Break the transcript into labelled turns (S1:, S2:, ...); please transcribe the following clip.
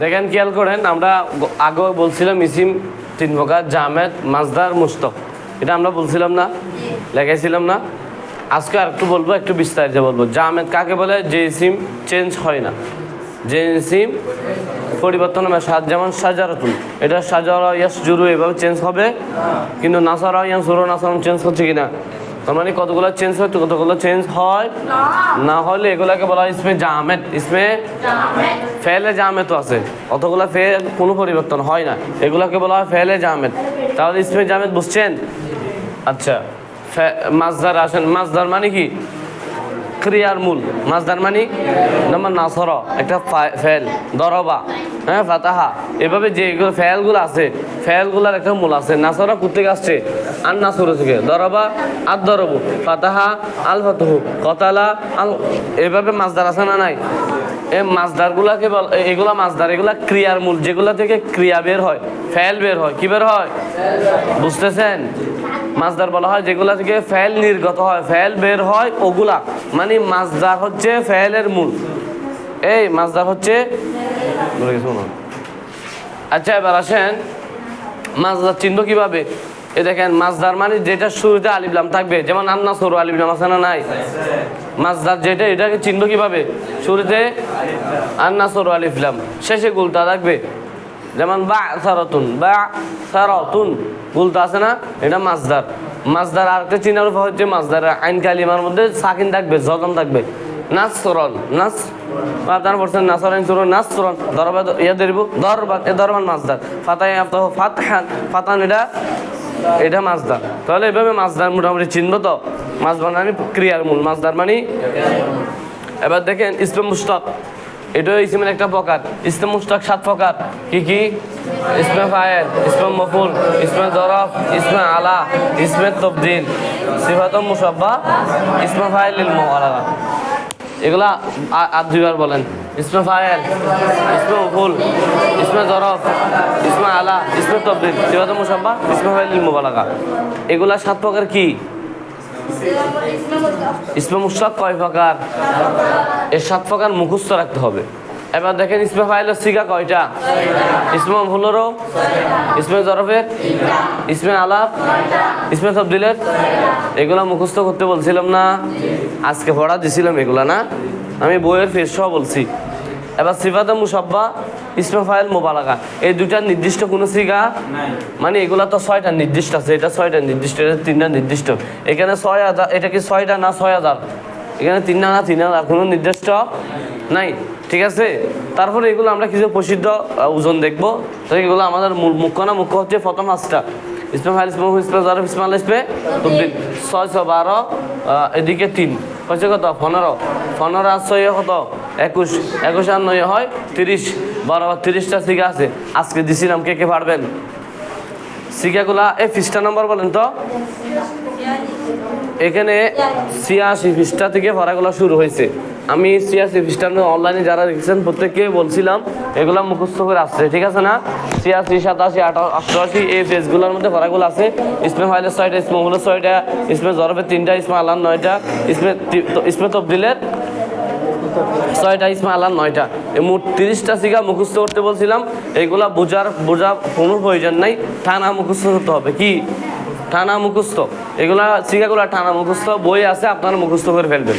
S1: দেখেন খেয়াল করেন, আমরা আগে বলছিলাম ইসিম তিন প্রকার জামেদ, মাজদার মুস্তক এটা আমরা বলছিলাম না, লেখাইছিলাম না। আজকে আর একটু বলব, একটু বিস্তারিত বলব। জামেদ কাকে বলে? যে ইসিম চেঞ্জ হয় না। যে ইসিম পরিবর্তন হবে যেমন সাজারাতুন। এটা সাজারা ইয়াস জুরু এভাবে চেঞ্জ হবে। কিন্তু নাসারা ইয়াস জুরু নাসারম চেঞ্জ হচ্ছে কিনা? তার মানে কতগুলো চেঞ্জ হয়, কতগুলো চেঞ্জ হয়? না হলে এগুলাকে বলা হয় ইসমে জামেদ ইসমে ফেলে জামেদ আছে। অতগুলো ফেল কোনো পরিবর্তন হয় না। এগুলোকে বলা হয় ফেলে জামেদ তাহলে ইসমে জামেদ বুঝছেন? আচ্ছা মাজদার আসেন। মাজদার মানে কি? ক্রিয়ার মূল। মাজদার মানে নম্বর নাসর, একটা ফেল, দরবা। হ্যাঁ ফাতাহা। এভাবে যে এগুলো ফেলগুলো আছে ফেলগুলোর একটা মূল আছে। নাসরা কোথেকে আসছে? আর নাসর থেকে। দরবা আর দরবু ফাতাহা আল ফাতহু কতালা আল এভাবে মাজদার আছে না নাই? এই মাজদারগুলাকে বল এ- এগুলা মাজদার এগুলা ক্রিয়ার মূল, যেগুলা থেকে ক্রিয়া বের হয় ফেল বের হয়, কি বের হয়? বুঝতেছেন? মাজদার বলা হয় যেগুলা থেকে ফেল নির্গত হয় ফেল বের হয় ওগুলা। মানে মাজদার হচ্ছে ফেলের মূল। এই মাজদার হচ্ছে আচ্ছা এবার আসেন। মাজদার চিহ্ন কীভাবে? এ দেখেন মাজদার মানে যেটা শুরুতে আলিফলাম থাকবে, যেমন আন্না সরু আলিফলাম আছে না নাই? মাজদার যেটা, এটাকে চিহ্ন কীভাবে? শুরুতে আন্না সরু আলিফলাম শেষে গুলতা থাকবে। যেমন বা সারতুন বা সারতুন, গুলতা আছে না? এটা মাজদার মাজদার আর একটা চিহ্নের উপর হচ্ছে মাজদার আইন কালিমার মধ্যে সাকিন থাকবে, জজম থাকবে। নাসরন নাস আপনার বলছেন নাসরান সুর নাসরন দরবা ইয়া দেব দরবান এ দরবান মাজদার। ফাতাই আফতাহ ফাতহান ফাতান এটা এটা মাজদার। তাহলে এভাবে মাজদার মোটামুটি চিনব তো? মাজদার মানে ক্রিয়ার মূল, মাজদার মানে? এবার দেখেন, ইসলাম মুস্তাক। এটাও ইসলামের একটা প্রকার। ইসলাম মুস্তাক সাত প্রকার। কি কি? ইসমে ফায়েল ইসমে মফুল ইসমে জরফ ইসমে আলা ইসমে তবদিল। সিফাত মুসাব্বা ইসমে ফায়েল ইল এগুলা আর দুইবার বলেন। ইসমে ফায়েল, ইসমে মফুল ইসমে জরফ, ইসমে আলা, ইসমে তবদিল। সিফাত মুসাব্বা, ইসমে ফায়েল ইল মুবালাগা এগুলা সাত প্রকার কি? ইসমে মুশতাক কয় প্রকার? এর সাত প্রকার মুখস্থ রাখতে হবে। এবার দেখেন ইসমে ফাইলের সিগা কয়টা? ইসমে ভুলেরও ইসমে জরফের, ইসমে আলাপ, ইসমে তবদিলের। এগুলা মুখস্থ করতে বলছিলাম না। আজকে পড়া দিছিলাম এগুলা না। আমি বইয়ের ফেস সহ বলছি। এবার সিফাতে মুসাব্বা ইসমে ফাইল মোবালাকা এই দুইটা নির্দিষ্ট কোনো সিগা? মানে এগুলা তো ছয়টা নির্দিষ্ট আছে এটা ছয়টা নির্দিষ্ট এটা তিনটা নির্দিষ্ট। এখানে ছয় হাজার এটা কি ছয়টা না ছয় হাজার? এখানে তিনটা না তিন হাজার কোনো নির্দিষ্ট নাই ঠিক আছে? তারপরে এগুলো আমরা কিছু প্রসিদ্ধ ওজন দেখব। তো এগুলো আমাদের মুখ্য না মুখ্য হচ্ছে প্রথম পাঁচটা ইসমে ফাইল ইসমে ইসমে ইসমাল ইসমে তবদিল ছয় ছয় বারো এদিকে তিন। হচ্ছে কত? পনেরো পনেরো আর ছয় কত? একুশ। একুশ আর নয় হয় তিরিশ বারো তিরিশটা শিখা আছে। আজকে দিছিলাম কে কে পারবেন শিখাগুলা এই পৃষ্ঠা নম্বর বলেন তো। এখানে ছিয়াশি পৃষ্ঠা থেকে পড়াগুলো শুরু হয়েছে। আমি ছিয়াশি পৃষ্ঠা অনলাইনে যারা দেখছেন, প্রত্যেককে বলছিলাম, এগুলো মুখস্থ করে আসছে, ঠিক আছে না? ছিয়াশি, সাতাশি, আটা অষ্টআশি এই পেজগুলোর মধ্যে পড়াগুলো আছে। ইসমে ফাইলের ছয়টা ইসমে হলো ছয়টা ইসমে জরফের তিনটা ইসমে আল্লাহ নয়টা ইসমে ইসমে তবদিলের ছয়টা ইসমা আল্লাহ নয়টা। মোট তিরিশটা শিখা মুখস্থ করতে বলছিলাম এইগুলা বোঝার, বোঝা কোনো প্রয়োজন নাই। টানা মুখস্থ হতে হবে। কি? টানা মুখস্থ। এগুলা শিখাগুলা টানা মুখস্থ, বই আছে, আপনারা মুখস্থ করে ফেলবেন।